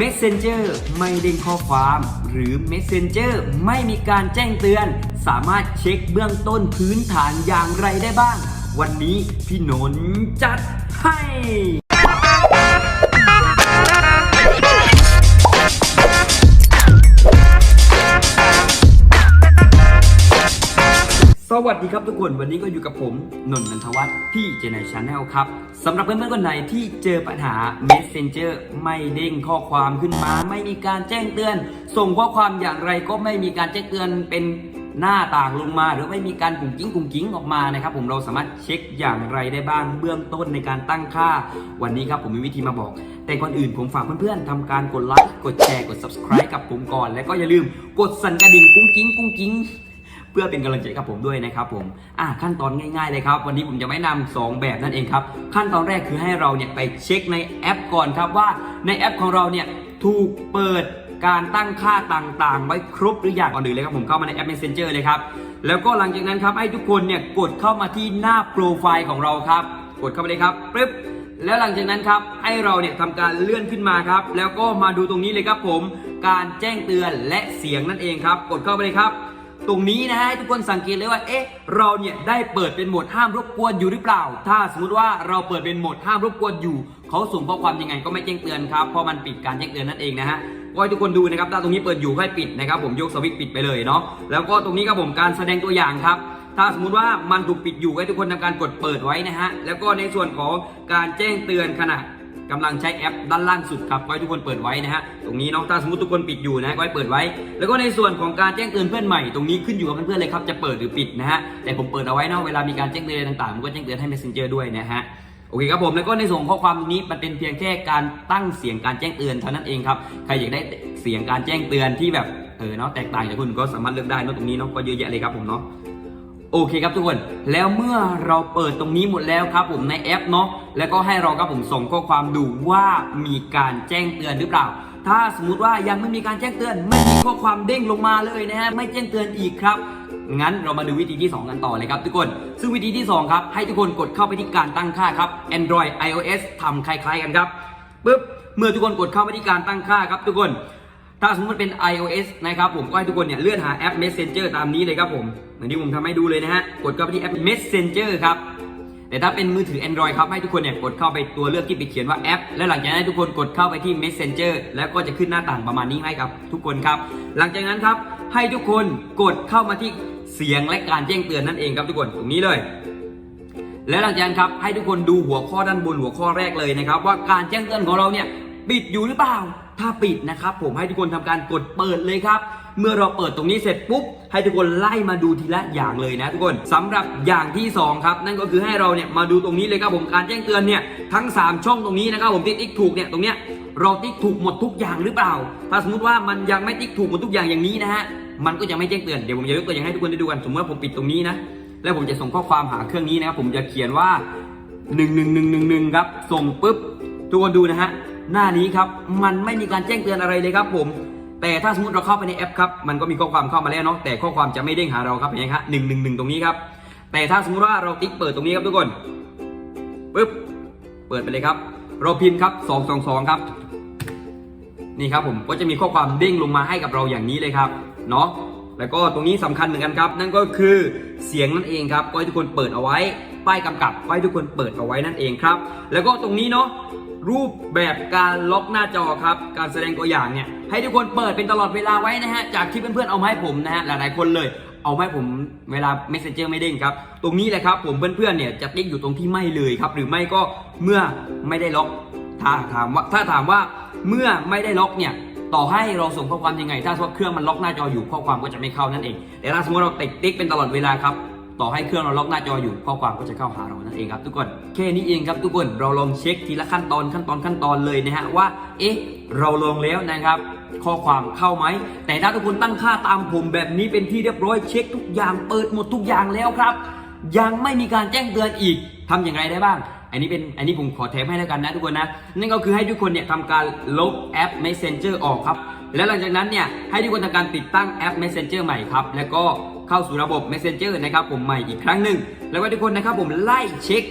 Messenger ไม่เด้งข้อความ หรือ Messenger ไม่มีการแจ้งเตือน สามารถเช็คเบื้องต้นพื้นฐานอย่างไรได้บ้าง วันนี้พี่นนจัดให้ สวัสดีครับทุกคนวันนี้ก็อยู่กับผมนนท์นันทวัฒน์พี่เจเนชาแนลครับสำหรับเพื่อนๆคนไหนที่เจอปัญหา Messenger ไม่เด้งข้อความขึ้นมา ไม่มีการแจ้งเตือน ส่งข้อความอย่างไรก็ไม่มีการแจ้งเตือนเป็นหน้าต่างลงมา หรือไม่มีการกุ่งกิ้งกุ่งกิ้งออกมานะครับผมเราสามารถเช็คอย่างไรได้บ้างเบื้องต้นในการตั้งค่า วันนี้ครับผมมีวิธีมาบอก แต่ก่อนอื่นผมฝากเพื่อนๆทำการกดไลค์กดแชร์กด subscribe กับผมก่อน และก็อย่าลืมกดสั่นกระดิ่งกุ้งกิ้งกุ้งกิ้ง เพื่อเป็นกำลังใจกับผมด้วยนะครับผมอะขั้นตอนง่ายๆเลยครับ วันนี้ผมจะแนะนำสองแบบนั่นเองครับ ขั้นตอนแรกคือให้เราเนี่ยไปเช็คในแอปก่อนครับว่าในแอปของเราเนี่ยถูกเปิดการตั้งค่าต่างๆ ไว้ครบหรือยังก่อนอื่นเลยครับผมเข้ามาในแอป Messenger เลยครับ แล้วก็หลังจากนั้นครับให้ทุกคนเนี่ยกดเข้ามาที่หน้าโปรไฟล์ของเราครับ กดเข้าไปเลยครับปึ๊บแล้วหลังจากนั้นครับให้เราเนี่ยทำการเลื่อนขึ้นมาครับ แล้วก็มาดูตรงนี้เลยครับผม การแจ้งเตือนและเสียงนั่นเองครับ กดเข้าไปเลยครับ ตรงนี้นะฮะทุกคนสังเกตเลยว่า เอ๊ะ เราเนี่ยได้เปิดเป็นโหมดห้ามรบกวนอยู่หรือเปล่า ถ้าสมมติว่าเราเปิดเป็นโหมดห้ามรบกวนอยู่ เขาส่งข้อความยังไงก็ไม่แจ้งเตือนครับ เพราะมันปิดการแจ้งเตือนนั่นเองนะฮะก็ให้ทุกคนดูนะครับ ถ้าตรงนี้เปิดอยู่ให้ปิดนะครับ ผมยกสวิตช์ปิดไปเลยเนาะ แล้วก็ตรงนี้ครับผมการแสดงตัวอย่างครับ ถ้าสมมุติว่ามันถูกปิดอยู่ให้ทุกคนทำการกดเปิดไว้นะฮะ แล้วก็ในส่วนของการแจ้งเตือนขณะ กำลังใช้แอปด้านล่างสุดครับก็ให้ทุกคนเปิดไว้นะฮะตรงนี้น้องถ้าสมมติทุกคนปิดอยู่นะก็ให้เปิดไว้ แล้วก็ในส่วนของการแจ้งเตือนเพื่อนใหม่ตรงนี้ขึ้นอยู่กับเพื่อนๆเลยครับจะเปิดหรือปิดนะฮะแต่ผมเปิดเอาไว้เนาะเวลามีการแจ้งเตือนต่างๆมันก็แจ้งเตือนให้ Messenger ด้วยนะฮะโอเคครับผมแล้วก็ในส่วนของข้อความนี้มันเป็นเพียงแค่การตั้งเสียงการแจ้งเตือนเท่านั้นเองครับใครอยากได้เสียงการแจ้งเตือนที่แบบเออเนาะแตกต่างจากคุณก็สามารถเลือกได้นาะตรงนี้เนาะก็เยอะแยะเลยครับผมเนาะ โอเคครับทุกคน แล้วเมื่อเราเปิดตรงนี้หมดแล้วครับผมในแอปเนาะ แล้วก็ให้เราครับผมส่งข้อความดูว่ามีการแจ้งเตือนหรือเปล่า ถ้าสมมติว่ายังไม่มีการแจ้งเตือน ไม่มีข้อความเด้งลงมาเลยนะฮะ ไม่แจ้งเตือนอีกครับ งั้นเรามาดูวิธีที่ 2 กันต่อเลยครับทุกคน ซึ่งวิธีที่ 2 ครับ ให้ทุกคนกดเข้าไปที่การตั้งค่าครับ Android iOS ทำคล้าย ๆ กันครับ ปึ๊บ เมื่อทุกคนกดเข้าไปที่การตั้งค่าครับทุกคน ถ้าสมมติเป็น iOS นะครับผมก็ให้ทุกคนเนี่ยเลื่อนหาแอป Messenger ตามนี้เลยครับผมเหมือนที่ผมทำให้ดูเลยนะฮะ กดเข้าไปที่แอป Messenger ครับ แต่ถ้าเป็นมือถือ Android ครับให้ทุกคนเนี่ยกดเข้าไปตัวเลือกที่ไปเขียนว่าแอป แล้วหลังจากนั้นทุกคนกดเข้าไปที่ Messenger แล้วก็จะขึ้นหน้าต่างประมาณนี้ให้กับ ทุกคนครับ หลังจากนั้นครับให้ทุกคนกดเข้ามาที่เสียงและการแจ้งเตือนนั่นเองครับทุกคนตรงนี้เลยและหลังจากนั้นครับให้ทุกคนดูหัวข้อด้านบนหัวข้อแรกเลยนะครับว่าการแจ้งเตือนของเราเนี่ย ปิดอยู่หรือเปล่า ถ้าปิดนะครับผมให้ทุกคนทำการกดเปิดเลยครับ เมื่อเราเปิดตรงนี้เสร็จปุ๊บ ให้ทุกคนไล่มาดูทีละอย่างเลยนะทุกคนสำหรับอย่างที่สองครับ นั่นก็คือให้เราเนี่ยมาดูตรงนี้เลยครับผมการแจ้งเตือนเนี่ยทั้ง 3 ช่องตรงนี้นะครับผมติ๊กถูกเนี่ยตรงเนี้ยเราติ๊กถูกหมดทุกอย่างหรือเปล่า ถ้าสมมติว่ามันยังไม่ติ๊กถูกหมดทุกอย่างอย่างนี้นะฮะมันก็จะไม่แจ้งเตือนเดี๋ยวผมจะยกตัวอย่างให้ทุกคนได้ดูกันสมมติว่าผมปิดตรงนี้นะแล้วผมจะส่งข้อความหาเครื่องนี้นะครับผมจะเขียนว่า 1 1 1 1 1ครับส่งปุ๊บทุกคนดูนะฮะ หน้านี้ครับมันไม่มีการแจ้งเตือนอะไรเลยครับ ผม แต่ถ้าสมมติเราเข้าไปในแอปครับมันก็มีข้อความเข้ามาแล้วเนาะแต่ข้อความจะไม่เด้งหาเราครับอย่างนี้ครับหนึ่งหนึ่งหนึ่งตรงนี้ครับแต่ถ้าสมมติว่าเราติ๊กเปิดตรงนี้ครับทุกคนปุ๊บเปิดไปเลยครับ เราพิมพ์ครับ2 2 2ครับนี่ครับผมก็จะมีข้อความเด้งลงมาให้กับเราอย่างนี้เลยครับเนาะแล้วก็ตรงนี้สำคัญเหมือนกันครับ นั่นก็คือเสียงนั่นเองครับก็ให้ทุกคนเปิดเอาไว้ป้ายกำกับก็ให้ทุกคนเปิดเอาไว้นั่นเองครับ แล้วก็ตรงนี้เนาะ รูปแบบการล็อกหน้าจอครับ การแสดงตัวอย่างเนี่ยให้ทุกคนเปิดเป็นตลอดเวลาไว้นะฮะ จากที่เพื่อนๆเอามาให้ผมนะฮะหลายๆคนเลยเอามาให้ผมเวลา Messenger ไม่เด้งครับ ตรงนี้แหละครับผมเพื่อนๆเนี่ยจะติ๊กอยู่ตรงที่ไม่เลยครับ หรือไม่ก็เมื่อไม่ได้ล็อก ถ้าถามว่าถ้าถามว่าเมื่อไม่ได้ล็อกเนี่ยต่อให้เราส่งข้อความยังไง ถ้าสมมติเครื่องมันล็อกหน้าจออยู่ข้อความก็จะไม่เข้านั่นเองแต่ถ้าสมมติเราติดติ๊กเป็นตลอดเวลาครับ ต่อให้เครื่องเราล็อกหน้าจออยู่ข้อความก็จะเข้าหาเรานั่นเองครับทุกคนแค่นี้เองครับทุกคนเราลองเช็คทีละขั้นตอนขั้นตอนขั้นตอนเลยนะฮะว่าเอ๊ะเราลองแล้วนะครับ ข้อความเข้าไหม แต่ถ้าทุกคนตั้งค่าตามผมแบบนี้เป็นที่เรียบร้อยเช็คทุกอย่างเปิดหมดทุกอย่างแล้วครับ ยังไม่มีการแจ้งเตือนอีกทำอย่างไรได้บ้างอันนี้เป็นอันนี้ผมขอแถมให้แล้วกันนะทุกคนนะ นั่นก็คือให้ทุกคนเนี่ยทำการลบแอป Messenger ออกครับ แล้วหลังจากนั้นเนี่ยให้ทุกคนทำการติดตั้งแอป Messenger ใหม่ครับ แล้วก็ เข้าสู่ระบบ Messenger นะครับผมใหม่อีกครั้งหนึ่งแล้วก็ทุกคนนะครับผมไล่เช็ค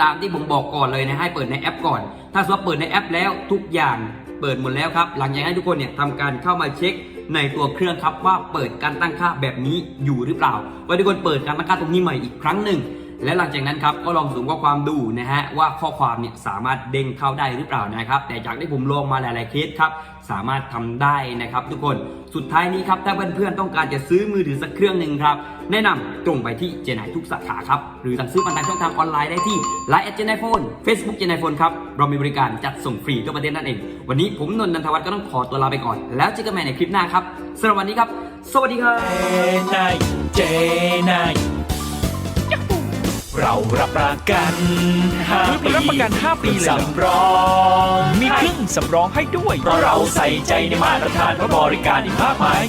ตามที่ผมบอกก่อนเลยนะให้เปิดในแอปก่อน ถ้าสมมติเปิดในแอปแล้วทุกอย่างเปิดหมดแล้วครับ หลังจากนั้นทุกคนเนี่ยทำการเข้ามาเช็คในตัวเครื่องครับว่าเปิดการตั้งค่าแบบนี้อยู่หรือเปล่าว่าทุกคนเปิดการตั้งค่าตรงนี้ใหม่อีกครั้งหนึ่ง และหลังจากนั้นครับก็ลองส่งข้อความดูนะฮะว่าข้อความเนี่ยสามารถเด้งเข้าได้หรือเปล่านะครับ แต่จากที่ผมลองมาหลาย ๆ เคสครับสามารถทำได้นะครับ ทุกคนสุดท้ายนี้ครับถ้าเพื่อน ๆ ต้องการจะซื้อมือถือสักเครื่องหนึ่งครับ แนะนำตรงไปที่เจนไนทุกสาขาครับ หรือสั่งซื้อผ่านทางช่องทางออนไลน์ได้ที่ Line เจนไนโฟน Facebook เจนไนโฟนครับ เรามีบริการจัดส่งฟรีทั่วประเทศนั่นเอง วันนี้ผมนนท์นันทวัฒน์ก็ต้องขอตัวลาไปก่อน แล้วเจอกันใหม่ในคลิปหน้าครับสำหรับวันนี้ครับ สวัสดีครับนายเจนาย เรารับประกัน5ปีรับประกัน 5 ปีเลยเหรอสำรองมีเครื่องสำรองให้ด้วย เพราะเราใส่ใจในมาตรฐานและบริการอีกมากมาย